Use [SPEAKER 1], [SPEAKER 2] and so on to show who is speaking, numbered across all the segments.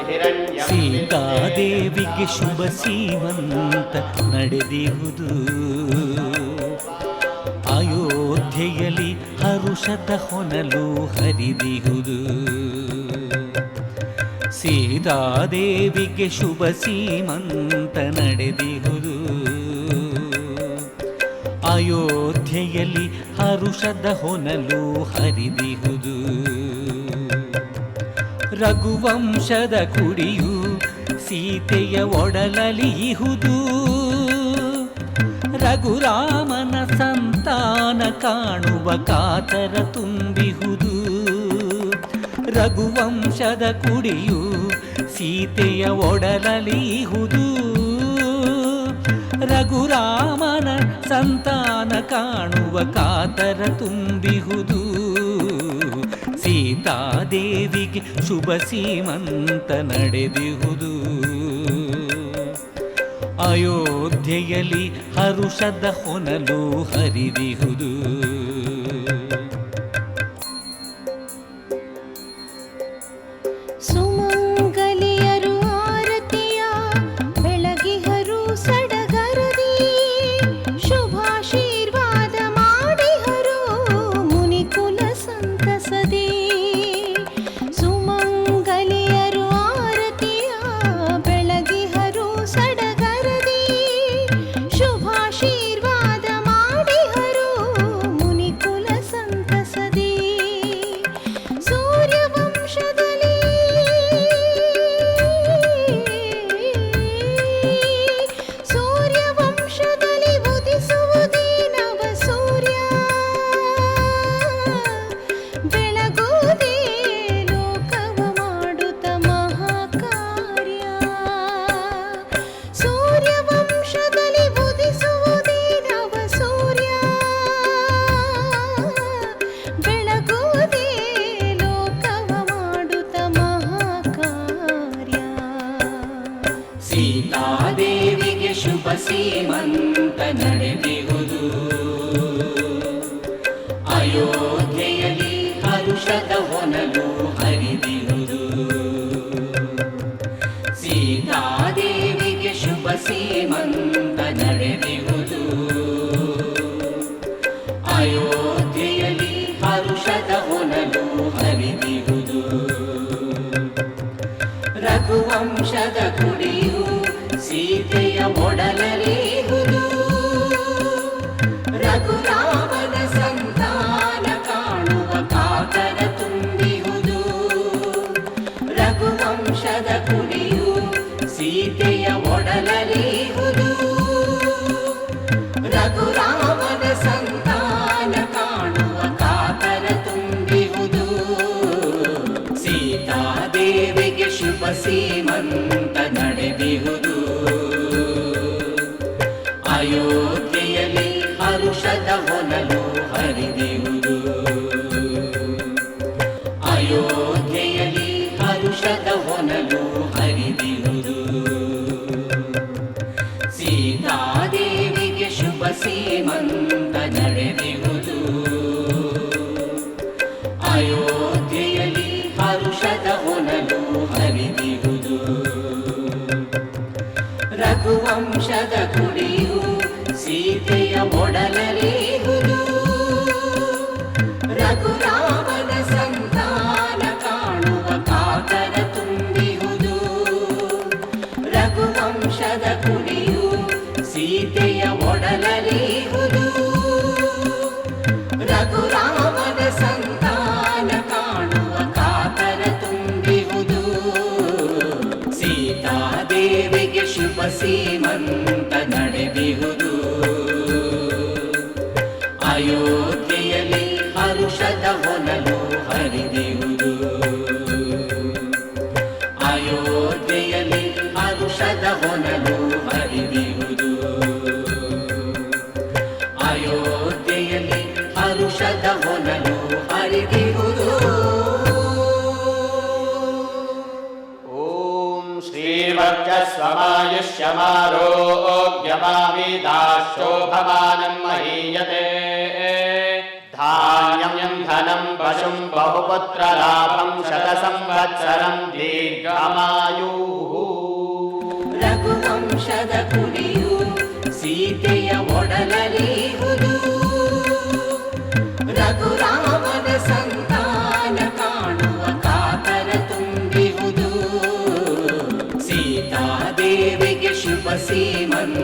[SPEAKER 1] ಹಿರಣ್ಯಂ
[SPEAKER 2] ಸೀತಾದೇವಿಗೆ ಶುಭ ಸೀಮಂತ ನಡೆದಿರುವುದು ಅಯೋಧ್ಯೆಯಲ್ಲಿ ಹರುಷದ ಹೊನಲು ಹರಿದಿಹುದು ಸೀತಾದೇವಿಗೆ ಶುಭ ಸೀಮಂತ ನಡೆದಿರುವುದು ಅಯೋಧ್ಯೆಯಲ್ಲಿ ಹರುಷದ ಹೊನಲು ಹರಿದಿಹುದು. ರಘುವಂಶದ ಕುಡಿಯು ಸೀತೆಯ ಒಡಲಲಿಹುದು ರಘುರಾಮನ ಸಂತಾನ ಕಾಣುವ ಕಾತರ ತುಂಬಿಹುದು. ರಘುವಂಶದ ಕುಡಿಯು ಸೀತೆಯ ಒಡಲಲಿಹುದು ರಘುರಾಮನ ಸಂತಾನ ಕಾಣುವ ಕಾತರ ತುಂಬಿಹುದು. ಸೀತಾದೇವಿಗೆ ಶುಭ ಸೀಮಂತ ನಡೆದಿಹುದು. ಅಯೋಧ್ಯೆಯಲ್ಲಿ ಹರುಷದ ಹೊನಲು ಹರಿದಿಹುದು. ಸೀತಾದೇವಿಗೆ ಶುಭ ಸೀಮಂತ ನಡೆದಿಹುದು ಅಯೋಧ್ಯೆಯಲ್ಲಿ ರಘುವಂಶದ ಕುಡಿಯು ಸೀತೆಯ ಒಡಲಲಿಹುದು ಶುಭ ಸೀಮಂತ ನಡೆದಿಹುದು. ಅಯೋಧ್ಯೆಯಲ್ಲಿ ಹರುಷದ ಹೊನಲು ಹರಿದಿಹುದು. ಅಯೋಧ್ಯೆಯಲ್ಲಿ ಹರುಷದ ಹೊನಲು ಹರಿದಿಹುದು. ಅಯೋಧ್ಯೆಯಲ್ಲಿ ಹರುಷದ ಹೊನಲು ಹರಿದಿಹುದು.
[SPEAKER 1] श्वमायुष्यमारोग्यमाविदाशोभमानम् महीयते धान्यम् धनम् पशुम् बहुपुत्रलाभम् शतसंवत्सरम् दीर्घमायुः
[SPEAKER 2] रघुवंशदकुडियु सीतय ओडलली देवसीवन्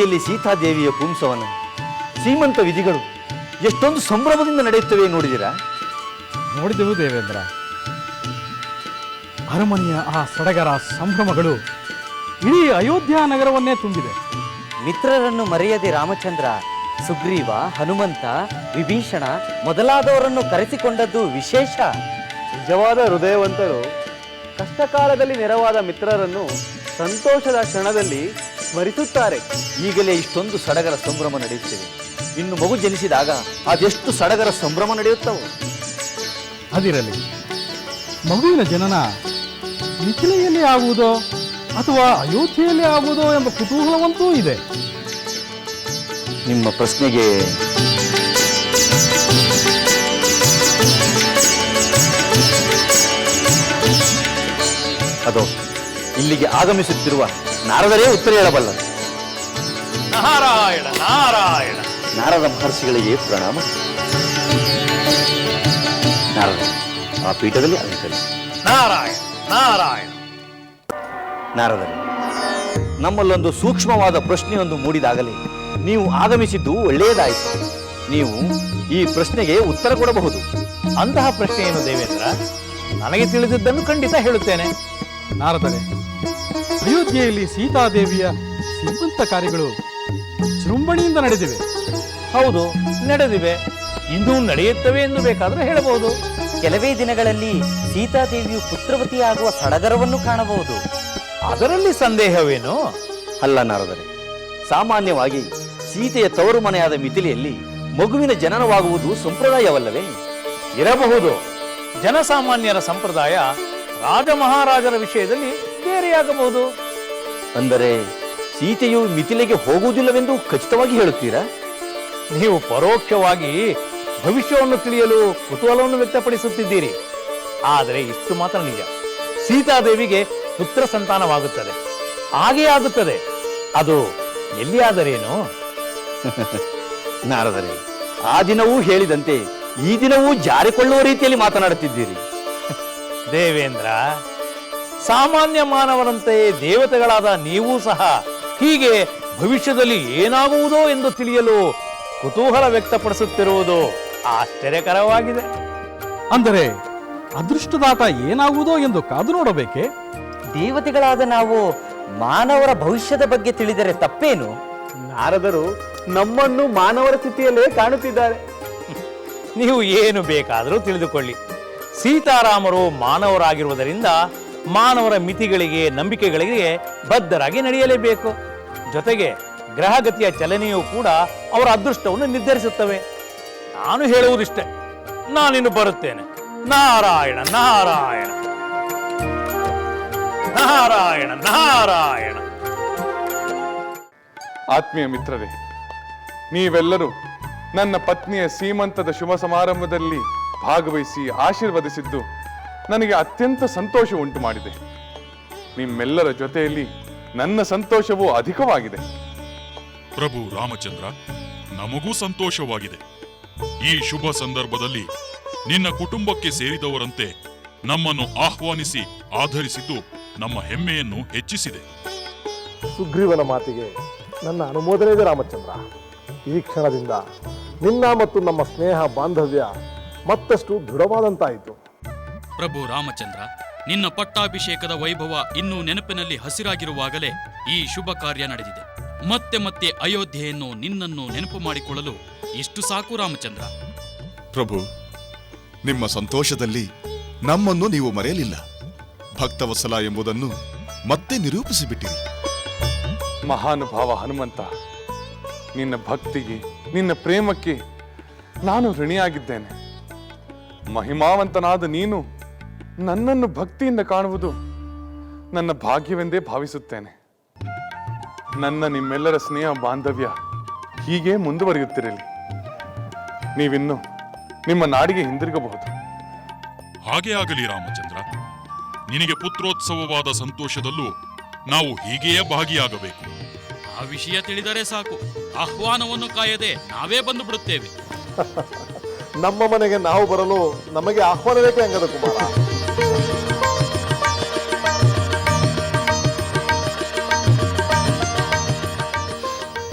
[SPEAKER 2] ಅಯೋಧ್ಯೆಯಲ್ಲಿ
[SPEAKER 3] ಸೀತಾದೇವಿಯ ಪುಂಸವನ ಸೀಮಂತ ವಿಧಿಗಳು ಎಷ್ಟೊಂದು ಸಂಭ್ರಮದಿಂದ ನಡೆಯುತ್ತವೆ ನೋಡಿದಿರಾ?
[SPEAKER 4] ನೋಡಿದೆವು ದೇವೇಂದ್ರ. ಅರಮನೆಯ ಆ ಸಡಗರ ಸಂಭ್ರಮಗಳು ಇಡೀ ಅಯೋಧ್ಯ ನಗರವನ್ನೇ ತುಂಬಿದೆ.
[SPEAKER 5] ಮಿತ್ರರನ್ನು ಮರೆಯದೆ ರಾಮಚಂದ್ರ ಸುಗ್ರೀವ ಹನುಮಂತ ವಿಭೀಷಣ ಮೊದಲಾದವರನ್ನು ಕರೆಸಿಕೊಂಡದ್ದು ವಿಶೇಷ.
[SPEAKER 6] ನಿಜವಾದ ಹೃದಯವಂತರು ಕಷ್ಟಕಾಲದಲ್ಲಿ ನೆರವಾದ ಮಿತ್ರರನ್ನು ಸಂತೋಷದ ಕ್ಷಣದಲ್ಲಿ ಸ್ಮರಿಸುತ್ತಾರೆ.
[SPEAKER 3] ಈಗಲೇ ಇಷ್ಟೊಂದು ಸಡಗರ ಸಂಭ್ರಮ ನಡೆಯುತ್ತಿವೆ ಇನ್ನು ಮಗು ಜನಿಸಿದಾಗ ಅದೆಷ್ಟು ಸಡಗರ ಸಂಭ್ರಮ ನಡೆಯುತ್ತವೋ?
[SPEAKER 4] ಅದಿರಲಿ. ಮಗುವಿನ ಜನನ ಮಿಥಿಲೆಯಲ್ಲಿ ಆಗುವುದೋ ಅಥವಾ ಅಯೋಧ್ಯೆಯಲ್ಲಿ ಆಗುವುದೋ ಎಂಬ ಕುತೂಹಲವಂತೂ ಇದೆ.
[SPEAKER 3] ನಿಮ್ಮ ಪ್ರಶ್ನೆಗೆ ಅದು ಇಲ್ಲಿಗೆ ಆಗಮಿಸುತ್ತಿರುವ ನಾರದರೇ ಉತ್ತರ ಹೇಳಬಲ್ಲ.
[SPEAKER 4] ನಾರಾಯಣ ನಾರಾಯಣ.
[SPEAKER 3] ನಾರದ ಮಹರ್ಷಿಗಳಿಗೆ ಪ್ರಣಾಮ. ನಾರದ ಆ ಪೀಠದಲ್ಲಿ ಅಲಂಕರಿಸಿ
[SPEAKER 4] ನಾರಾಯಣ ನಾರಾಯಣ.
[SPEAKER 3] ನಾರದರು ನಮ್ಮಲ್ಲೊಂದು ಸೂಕ್ಷ್ಮವಾದ ಪ್ರಶ್ನೆಯೊಂದು ಮೂಡಿದಾಗಲೇ ನೀವು ಆಗಮಿಸಿದ್ದು ಒಳ್ಳೆಯದಾಯಿತು. ನೀವು ಈ ಪ್ರಶ್ನೆಗೆ ಉತ್ತರ ಕೊಡಬಹುದು.
[SPEAKER 4] ಅಂತಹ ಪ್ರಶ್ನೆ ಏನು ದೇವೇಂದ್ರ ನನಗೆ ತಿಳಿದಿದ್ದನ್ನು ಖಂಡಿತ ಹೇಳುತ್ತೇನೆ. ನಾರದರೆ ಅಯೋಧ್ಯೆಯಲ್ಲಿ ಸೀತಾದೇವಿಯ ಶ್ರೀಮಂತ ಕಾರ್ಯಗಳು ವಿಜೃಂಭಣೆಯಿಂದ ನಡೆದಿವೆ. ಹೌದು ನಡೆದಿವೆ. ಇನ್ನೂ ನಡೆಯುತ್ತವೆ ಎಂದು ಬೇಕಾದರೂ ಹೇಳಬಹುದು.
[SPEAKER 5] ಕೆಲವೇ ದಿನಗಳಲ್ಲಿ ಸೀತಾದೇವಿಯು ಪುತ್ರವತಿಯಾಗುವ ಸಡಗರವನ್ನು ಕಾಣಬಹುದು.
[SPEAKER 4] ಅದರಲ್ಲಿ ಸಂದೇಹವೇನು?
[SPEAKER 3] ಅಲ್ಲ ನಾರದರೆ ಸಾಮಾನ್ಯವಾಗಿ ಸೀತೆಯ ತವರು ಮನೆಯಾದ ಮಿಥಿಲೆಯಲ್ಲಿ ಮಗುವಿನ ಜನನವಾಗುವುದು ಸಂಪ್ರದಾಯವಲ್ಲವೇ?
[SPEAKER 4] ಇರಬಹುದು. ಜನಸಾಮಾನ್ಯರ ಸಂಪ್ರದಾಯ ರಾಜಮಹಾರಾಜರ ವಿಷಯದಲ್ಲಿ ಬೇರೆಯಾಗಬಹುದು?
[SPEAKER 3] ಅಂದರೆ ಸೀತೆಯು ಮಿಥಿಲೆಗೆ ಹೋಗುವುದಿಲ್ಲವೆಂದು ಖಚಿತವಾಗಿ ಹೇಳುತ್ತೀರಾ?
[SPEAKER 4] ನೀವು ಪರೋಕ್ಷವಾಗಿ ಭವಿಷ್ಯವನ್ನು ತಿಳಿಯಲು ಕುತೂಹಲವನ್ನು ವ್ಯಕ್ತಪಡಿಸುತ್ತಿದ್ದೀರಿ. ಆದರೆ ಇಷ್ಟು ಮಾತ್ರ ನಿಜ. ಸೀತಾದೇವಿಗೆ ಪುತ್ರ ಸಂತಾನವಾಗುತ್ತದೆ. ಹಾಗೇ ಆಗುತ್ತದೆ. ಅದು ಎಲ್ಲಿಯಾದರೇನು?
[SPEAKER 3] ನಾರದರೆ ಆ ದಿನವೂ ಹೇಳಿದಂತೆ ಈ ದಿನವೂ ಜಾರಿಕೊಳ್ಳುವ ರೀತಿಯಲ್ಲಿ ಮಾತನಾಡುತ್ತಿದ್ದೀರಿ.
[SPEAKER 4] ದೇವೇಂದ್ರ ಸಾಮಾನ್ಯ ಮಾನವರಂತೆ ದೇವತೆಗಳಾದ ನೀವು ಸಹ ಹೀಗೆ ಭವಿಷ್ಯದಲ್ಲಿ ಏನಾಗುವುದೋ ಎಂದು ತಿಳಿಯಲು ಕುತೂಹಲ ವ್ಯಕ್ತಪಡಿಸುತ್ತಿರುವುದು ಆಶ್ಚರ್ಯಕರವಾಗಿದೆ. ಅಂದರೆ ಅದೃಷ್ಟದಾತ ಏನಾಗುವುದೋ ಎಂದು ಕಾದು ನೋಡಬೇಕೆ?
[SPEAKER 5] ದೇವತೆಗಳಾದ ನಾವು ಮಾನವರ ಭವಿಷ್ಯದ ಬಗ್ಗೆ ತಿಳಿದರೆ ತಪ್ಪೇನು?
[SPEAKER 6] ನಾರದರು ನಮ್ಮನ್ನು ಮಾನವರ ಸ್ಥಿತಿಯಲ್ಲೇ ಕಾಣುತ್ತಿದ್ದಾರೆ.
[SPEAKER 4] ನೀವು ಏನು ಬೇಕಾದರೂ ತಿಳಿದುಕೊಳ್ಳಿ. ಸೀತಾರಾಮರು ಮಾನವರಾಗಿರುವುದರಿಂದ ಮಾನವರ ಮಿತಿಗಳಿಗೆ, ನಂಬಿಕೆಗಳಿಗೆ ಬದ್ಧರಾಗಿ ನಡೆಯಲೇಬೇಕು. ಜೊತೆಗೆ ಗ್ರಹಗತಿಯ ಚಲನೆಯೂ ಕೂಡ ಅವರ ಅದೃಷ್ಟವನ್ನು ನಿರ್ಧರಿಸುತ್ತವೆ. ನಾನು ಹೇಳುವುದಿಷ್ಟೇ. ನಾನಿನ್ನು ಬರುತ್ತೇನೆ. ನಾರಾಯಣ ನಾರಾಯಣ. ನಾರಾಯಣ ನಾರಾಯಣ.
[SPEAKER 7] ಆತ್ಮೀಯ ಮಿತ್ರರೇ, ನೀವೆಲ್ಲರೂ ನನ್ನ ಪತ್ನಿಯ ಸೀಮಂತದ ಶುಭ ಸಮಾರಂಭದಲ್ಲಿ ಭಾಗವಹಿಸಿ ಆಶೀರ್ವದಿಸಿದ್ದು ನನಗೆ ಅತ್ಯಂತ ಸಂತೋಷ ಉಂಟು ಮಾಡಿದೆ. ನಿಮ್ಮೆಲ್ಲರ ಜೊತೆಯಲ್ಲಿ ನನ್ನ ಸಂತೋಷವೂ ಅಧಿಕವಾಗಿದೆ.
[SPEAKER 8] ಪ್ರಭು ರಾಮಚಂದ್ರ ನಮಗೂ ಸಂತೋಷವಾಗಿದೆ. ಈ ಶುಭ ಸಂದರ್ಭದಲ್ಲಿ ನಿನ್ನ ಕುಟುಂಬಕ್ಕೆ ಸೇರಿದವರಂತೆ ನಮ್ಮನ್ನು ಆಹ್ವಾನಿಸಿ ಆಧರಿಸಿದ್ದು ನಮ್ಮ ಹೆಮ್ಮೆಯನ್ನು ಹೆಚ್ಚಿಸಿದೆ.
[SPEAKER 9] ಸುಗ್ರೀವನ ಮಾತಿಗೆ ನನ್ನ ಅನುಮೋದನೆ ಇದೆ ರಾಮಚಂದ್ರ. ಈ ಕ್ಷಣದಿಂದ ನಿನ್ನ ಮತ್ತು ನಮ್ಮ ಸ್ನೇಹ ಬಾಂಧವ್ಯ ಮತ್ತಷ್ಟು ದೃಢವಾದಂತಾಯಿತು.
[SPEAKER 10] ಪ್ರಭು ರಾಮಚಂದ್ರ ನಿನ್ನ ಪಟ್ಟಾಭಿಷೇಕದ ವೈಭವ ಇನ್ನೂ ನೆನಪಿನಲ್ಲಿ ಹಸಿರಾಗಿರುವಾಗಲೇ ಈ ಶುಭ ಕಾರ್ಯ ನಡೆದಿದೆ. ಮತ್ತೆ ಮತ್ತೆ ಅಯೋಧ್ಯೆಯನ್ನು ನಿನ್ನನ್ನು ನೆನಪು ಮಾಡಿಕೊಳ್ಳಲು ಇಷ್ಟು ಸಾಕು ರಾಮಚಂದ್ರ.
[SPEAKER 11] ಪ್ರಭು ನಿಮ್ಮ ಸಂತೋಷದಲ್ಲಿ ನಮ್ಮನ್ನು ನೀವು ಮರೆಯಲಿಲ್ಲ. ಭಕ್ತವತ್ಸಲ ಎಂಬುದನ್ನು ಮತ್ತೆ ನಿರೂಪಿಸಿಬಿಟ್ಟಿರಿ.
[SPEAKER 7] ಮಹಾನುಭಾವ ಹನುಮಂತ ನಿನ್ನ ಭಕ್ತಿಗೆ ನಿನ್ನ ಪ್ರೇಮಕ್ಕೆ ನಾನು ಋಣಿಯಾಗಿದ್ದೇನೆ. ಮಹಿಮಾವಂತನಾದ ನೀನು ನನ್ನನ್ನು ಭಕ್ತಿಯಿಂದ ಕಾಣುವುದು ನನ್ನ ಭಾಗ್ಯವೆಂದೇ ಭಾವಿಸುತ್ತೇನೆ. ನನ್ನ ನಿಮ್ಮೆಲ್ಲರ ಸ್ನೇಹ ಬಾಂಧವ್ಯ ಹೀಗೆ ಮುಂದುವರಿಯುತ್ತಿರಲಿ. ನೀವಿನ್ನು ನಿಮ್ಮ ನಾಡಿಗೆ ಹಿಂದಿರುಗಬಹುದು.
[SPEAKER 8] ಹಾಗೆ ಆಗಲಿ ರಾಮಚಂದ್ರ. ನಿನಗೆ ಪುತ್ರೋತ್ಸವವಾದ ಸಂತೋಷದಲ್ಲೂ ನಾವು ಹೀಗೆಯೇ ಭಾಗಿಯಾಗಬೇಕು.
[SPEAKER 10] ಆ ವಿಷಯ ತಿಳಿದರೆ ಸಾಕು. ಆಹ್ವಾನವನ್ನು ಕಾಯದೆ ನಾವೇ ಬಂದು ಬಿಡುತ್ತೇವೆ
[SPEAKER 9] ನಮ್ಮ ಮನೆಗೆ ನಾವು ಬರಲು ನಮಗೆ ಆಹ್ವಾನ ಬೇಕೇ ಹೆಂಗದ ಕುಮಾರ.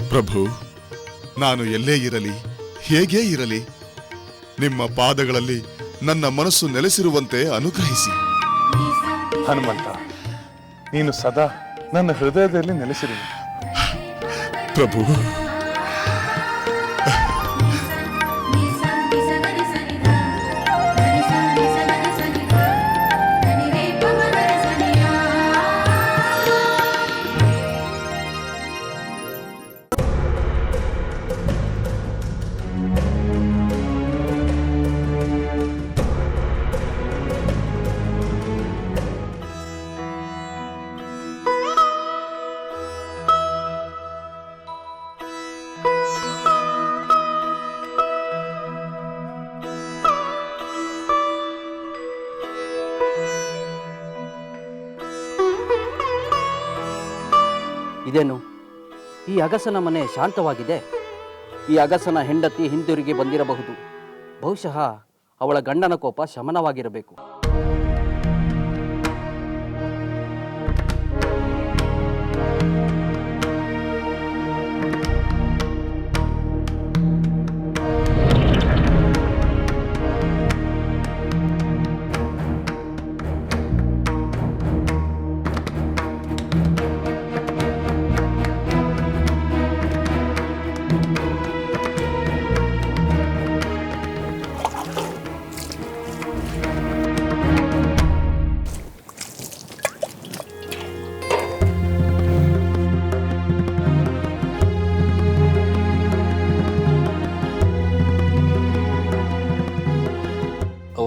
[SPEAKER 11] ಪ್ರಭು ನಾನು ಎಲ್ಲೇ ಇರಲಿ ಹೇಗೇ ಇರಲಿ ನಿಮ್ಮ ಪಾದಗಳಲ್ಲಿ ನನ್ನ ಮನಸ್ಸು ನೆಲೆಸಿರುವಂತೆ ಅನುಗ್ರಹಿಸಿ.
[SPEAKER 7] ಹನುಮಂತ ನೀನು ಸದಾ ನನ್ನ ಹೃದಯದಲ್ಲಿ ನೆಲೆಸಿರು.
[SPEAKER 11] ಪ್ರಭು
[SPEAKER 5] ಇದೇನು? ಈ ಅಗಸನ ಮನೆ ಶಾಂತವಾಗಿದೆ. ಈ ಅಗಸನ ಹೆಂಡತಿ ಹಿಂದಿರುಗಿ ಬಂದಿರಬಹುದು. ಬಹುಶಃ ಅವಳ ಗಂಡನ ಕೋಪ ಶಮನವಾಗಿರಬೇಕು.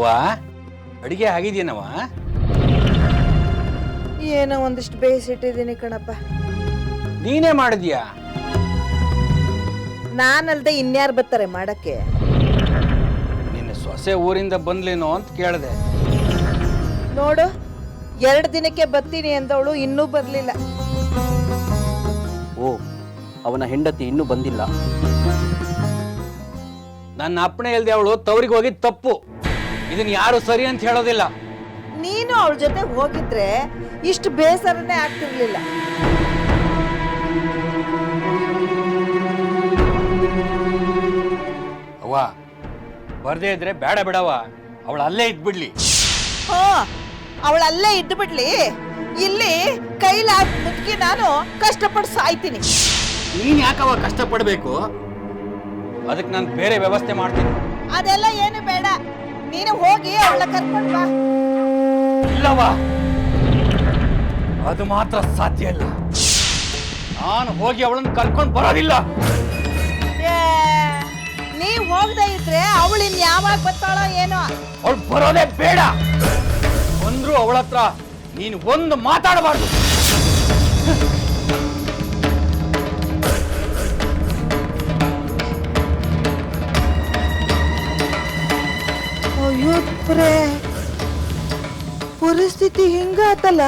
[SPEAKER 12] ಅವ್ವ ಅಡಿಗೆ ಆಗಿದೆಯೇನವ
[SPEAKER 13] ಏನೋ ಒಂದಿಷ್ಟು ಬೇಯಿಸಿಟ್ಟಿದ್ದೀನಿ ಕಣಪ್ಪ.
[SPEAKER 12] ನೀನೇ ಮಾಡಿದ್ಯಾ?
[SPEAKER 13] ನಾನಲ್ದೆ ಇನ್ಯಾರು ಬರ್ತಾರೆ ಮಾಡಕ್ಕೆ?
[SPEAKER 12] ನಿನ್ನ ಸೊಸೆ ಊರಿಂದ ಬಂದ್ಲೇನೋ ಅಂತ ಕೇಳಿದೆ.
[SPEAKER 13] ನೋಡು ಎರಡು ದಿನಕ್ಕೆ ಬರ್ತೀನಿ ಅಂದವಳು ಇನ್ನೂ ಬರಲಿಲ್ಲ.
[SPEAKER 5] ಓ ಅವನ ಹೆಂಡತಿ ಇನ್ನೂ ಬಂದಿಲ್ಲ.
[SPEAKER 12] ನನ್ನ ಅಪ್ಪಣೆ ಇಲ್ದೆ ಅವಳು ತವರಿಗೆ ಹೋಗಿದ್ ತಪ್ಪು. ಇದನ್ನ ಯಾರು ಸರಿ ಅಂತ ಹೇಳೋದಿಲ್ಲ.
[SPEAKER 13] ನೀನು ಅವ್ರ ಜೊತೆ ಹೋಗಿದ್ರೆ ಇಷ್ಟು ಬೇಸರನೇ ಆಗ್ತಿರ್ಲಿಲ್ಲ.
[SPEAKER 12] ಅವ್ವ ಬರ್ದೇ ಇದ್ರೆ ಬೇಡ ಬಿಡವ ಅವಳು ಅಲ್ಲೇ ಇದ್ಬಿಡ್ಲಿ.
[SPEAKER 13] ಹೋ ಅವ್ಳು ಅಲ್ಲೇ ಇದ್ದು ಬಿಡ್ಲಿ ಇಲ್ಲಿ ಕೈಲಾದ ಮುದುಕಿ ನಾನು ಕಷ್ಟಪಟ್ಟು ಸಾಯ್ತೀನಿ.
[SPEAKER 12] ನೀನ್ ಯಾಕವ ಕಷ್ಟಪಡ್ಬೇಕು? ಅದಕ್ಕೆ ನಾನು ಬೇರೆ ವ್ಯವಸ್ಥೆ ಮಾಡ್ತೀನಿ.
[SPEAKER 13] ಅದೆಲ್ಲ ಏನು ಬೇಡ. ನೀನು ಹೋಗಿ ಅವಳ ಕರ್ಕೊಂಡು ಬಾ.
[SPEAKER 12] ಇಲ್ಲವಾ ಅದು ಮಾತ್ರ ಸಾಧ್ಯ ಇಲ್ಲ. ನಾನು ಹೋಗಿ ಅವಳನ್ನು ಕರ್ಕೊಂಡು ಬರೋದಿಲ್ಲ.
[SPEAKER 13] ಏ, ನೀವ್ ಹೋಗದೆ ಇದ್ರೆ ಅವಳು ಇನ್ ಯಾವಾಗ ಬರ್ತಾಳೋ ಏನೋ.
[SPEAKER 12] ಅವಳು ಬರೋದೇ ಬೇಡ. ಬಂದ್ರು ಅವಳ ಹತ್ರ ನೀನು ಒಂದು ಮಾತಾಡಬಾರ್ದು.
[SPEAKER 13] ಪರಿಸ್ಥಿತಿ ಹಿಂಗಾತಲ್ಲ?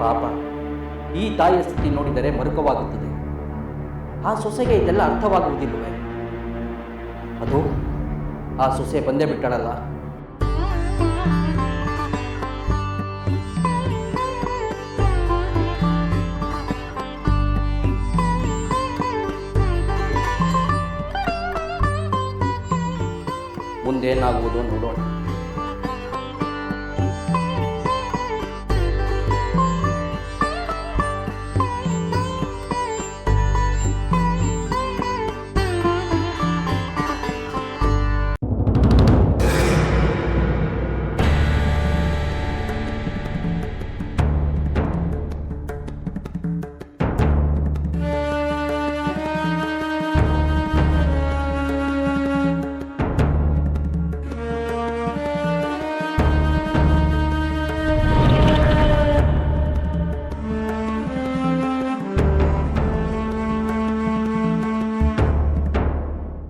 [SPEAKER 5] ಪಾಪ, ಈ ತಾಯಿಯ ಸ್ಥಿತಿ ನೋಡಿದರೆ ಮರುಕವಾಗುತ್ತದೆ. ಆ ಸೊಸೆಗೆ ಇದೆಲ್ಲ ಅರ್ಥವಾಗುವುದಿಲ್ಲವೇ? ಅದು ಆ ಸೊಸೆ ಬಂದೇ ಬಿಟ್ಟಳಲ್ಲ? ಮುಂದೇನಾಗುವುದೋ ನೋಡೋಣ.